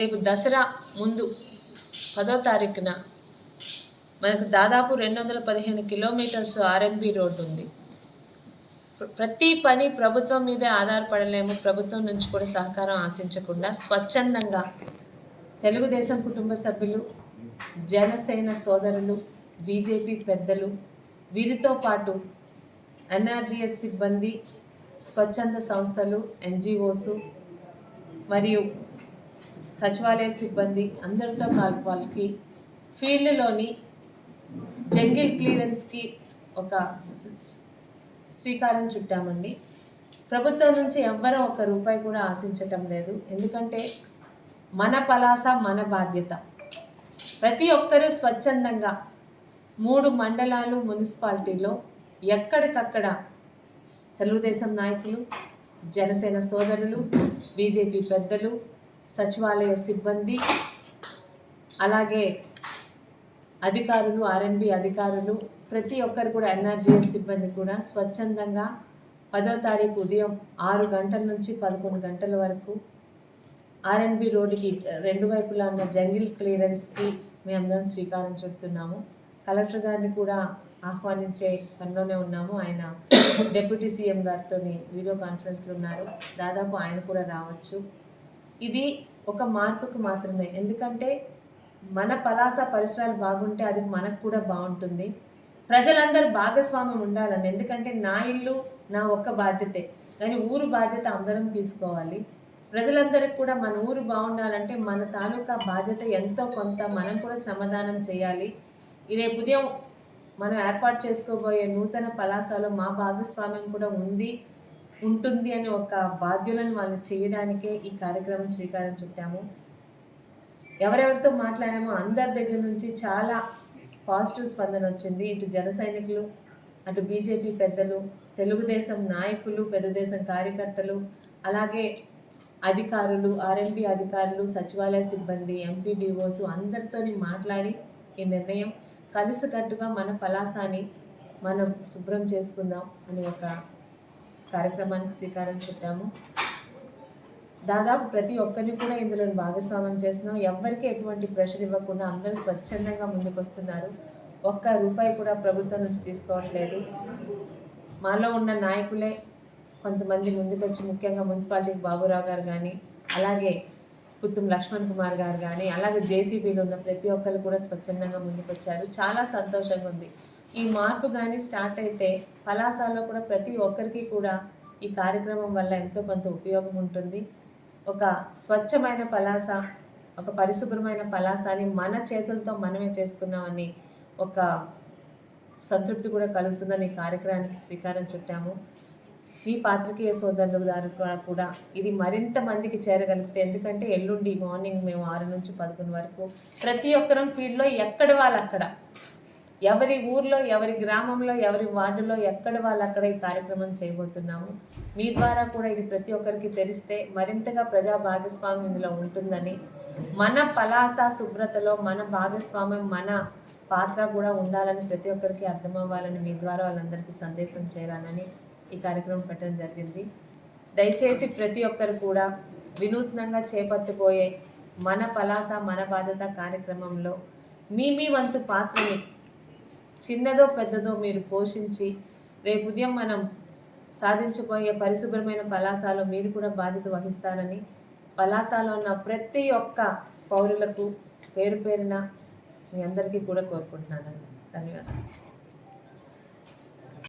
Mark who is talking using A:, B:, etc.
A: రేపు దసరా ముందు పదో తారీఖున మనకు దాదాపు రెండు వందల పదిహేను కిలోమీటర్స్ ఆర్ఎన్బి రోడ్డు ఉంది. ప్రతి పని ప్రభుత్వం మీదే ఆధారపడలేము. ప్రభుత్వం నుంచి కూడా సహకారం ఆశించకుండా స్వచ్ఛందంగా తెలుగుదేశం కుటుంబ సభ్యులు జనసేన సోదరులు బీజేపీ పెద్దలు వీరితో పాటు ఎన్ఆర్జీఎస్ సిబ్బంది స్వచ్ఛంద సంస్థలు ఎన్జిఓసు మరియు సచివాలయ సిబ్బంది అందరితో కలపాలకి ఫీల్డ్లోని జంగిల్ క్లియరెన్స్కి ఒక శ్రీకారం చుట్టామండి. ప్రభుత్వం నుంచి ఎవ్వరూ ఒక రూపాయి కూడా ఆశించటం లేదు. ఎందుకంటే మన పలాస మన బాధ్యత. ప్రతి ఒక్కరూ స్వచ్ఛందంగా మూడు మండలాలు మున్సిపాలిటీలో ఎక్కడికక్కడ తెలుగుదేశం నాయకులు జనసేన సోదరులు బీజేపీ పెద్దలు సచివాలయ సిబ్బంది అలాగే అధికారులు ఆర్ఎన్బి అధికారులు ప్రతి ఒక్కరు కూడా ఎన్ఆర్జీఎస్ సిబ్బంది కూడా స్వచ్ఛందంగా పదో తారీఖు ఉదయం ఆరు గంటల నుంచి పదకొండు గంటల వరకు ఆర్ఎన్బి రోడ్డుకి రెండు వైపులా ఉన్న జంగిల్ క్లియరెన్స్కి మేమందరం శ్రీకారం చుడుతున్నాము. కలెక్టర్ గారిని కూడా ఆహ్వానించే పనిలోనే ఉన్నాము. ఆయన డిప్యూటీ సీఎం గారితో వీడియో కాన్ఫరెన్స్లు ఉన్నారు. దాదాపు ఆయన కూడా రావచ్చు. ఇది ఒక మార్పుకు మాత్రమే. ఎందుకంటే మన పలాస పరిసరాలు బాగుంటే అది మనకు కూడా బాగుంటుంది. ప్రజలందరూ భాగస్వామ్యం ఉండాలని. ఎందుకంటే నా ఇల్లు నా ఒక్క బాధ్యతే. కానీ ఊరు బాధ్యత అందరం తీసుకోవాలి. ప్రజలందరికీ కూడా మన ఊరు బాగుండాలంటే మన తాలూకా బాధ్యత ఎంతో కొంత మనం కూడా శ్రమదానం చేయాలి. రేపు ఉదయం మనం ఏర్పాటు చేసుకోబోయే నూతన పలాసలో మా భాగస్వామ్యం కూడా ఉంది. ఉంటుంది అని ఒక బాధ్యులను వాళ్ళు చేయడానికే ఈ కార్యక్రమం శ్రీకారం చుట్టాము. ఎవరెవరితో మాట్లాడామో అందరి దగ్గర నుంచి చాలా పాజిటివ్ స్పందన వచ్చింది. ఇటు జన సైనికులు అటు బీజేపీ పెద్దలు తెలుగుదేశం నాయకులు తెలుగుదేశం కార్యకర్తలు అలాగే అధికారులు ఆర్ఎంపీ అధికారులు సచివాలయ సిబ్బంది ఎంపీడీఓస్ అందరితోని మాట్లాడి ఈ నిర్ణయం కలిసికట్టుగా మన పలాసాని మనం శుభ్రం చేసుకుందాం అని ఒక కార్యక్రమానికి శ్రీకారం చుట్టాము. దాదాపు ప్రతి ఒక్కరిని కూడా ఇందులో భాగస్వామ్యం చేస్తున్నాం. ఎవ్వరికి ఎటువంటి ప్రెషర్ ఇవ్వకుండా అందరూ స్వచ్ఛందంగా ముందుకొస్తున్నారు. ఒక్క రూపాయి కూడా ప్రభుత్వం నుంచి తీసుకోవట్లేదు. మాలో ఉన్న నాయకులే కొంతమంది ముందుకొచ్చి ముఖ్యంగా మున్సిపాలిటీకి బాబురావు గారు కానీ అలాగే పుత్తుం లక్ష్మణ్ కుమార్ గారు కానీ అలాగే జేసీబీలో ఉన్న ప్రతి ఒక్కరు కూడా స్వచ్ఛందంగా ముందుకొచ్చారు. చాలా సంతోషంగా ఉంది. ఈ మార్పు కానీ స్టార్ట్ అయితే పలాసాల్లో కూడా ప్రతి ఒక్కరికి కూడా ఈ కార్యక్రమం వల్ల ఎంతో కొంత ఉపయోగం ఉంటుంది. ఒక స్వచ్ఛమైన పలాస ఒక పరిశుభ్రమైన పలాసాని మన చేతులతో మనమే చేసుకున్నామని ఒక సంతృప్తి కూడా కలుగుతుందని కార్యక్రమానికి శ్రీకారం చుట్టాము. ఈ పాత్రికేయ సోదరుల ద్వారా కూడా ఇది మరింత మందికి చేరగలిగితే ఎందుకంటే ఎల్లుండి మార్నింగ్ మేము ఆరు నుంచి పదకొండు వరకు ప్రతి ఒక్కరం ఫీల్డ్లో ఎక్కడ వాళ్ళు అక్కడ ఎవరి ఊర్లో ఎవరి గ్రామంలో ఎవరి వార్డులో ఎక్కడ వాళ్ళు అక్కడ ఈ కార్యక్రమం చేయబోతున్నాము. మీ ద్వారా కూడా ఇది ప్రతి ఒక్కరికి తెలిస్తే మరింతగా ప్రజా భాగస్వామ్యం ఇందులో ఉంటుందని. మన పలాస శుభ్రతలో మన భాగస్వామ్యం మన పాత్ర కూడా ఉండాలని ప్రతి ఒక్కరికి అర్థమవ్వాలని మీ ద్వారా వాళ్ళందరికీ సందేశం చేయాలని ఈ కార్యక్రమం పెట్టడం జరిగింది. దయచేసి ప్రతి ఒక్కరు కూడా వినూత్నంగా చేపట్టబోయే మన పలాస మన బాధ్యత కార్యక్రమంలో మీ మీ వంతు పాత్రని చిన్నదో పెద్దదో మీరు పోషించి రేపు ఉదయం మనం సాధించబోయే పరిశుభ్రమైన పలాసాలో మీరు కూడా బాధ్యత వహిస్తారని పలాసాలో ఉన్న ప్రతి ఒక్క పౌరులకు పేరు పేరున మీ అందరికీ కూడా కోరుకుంటున్నానండి. ధన్యవాదాలు.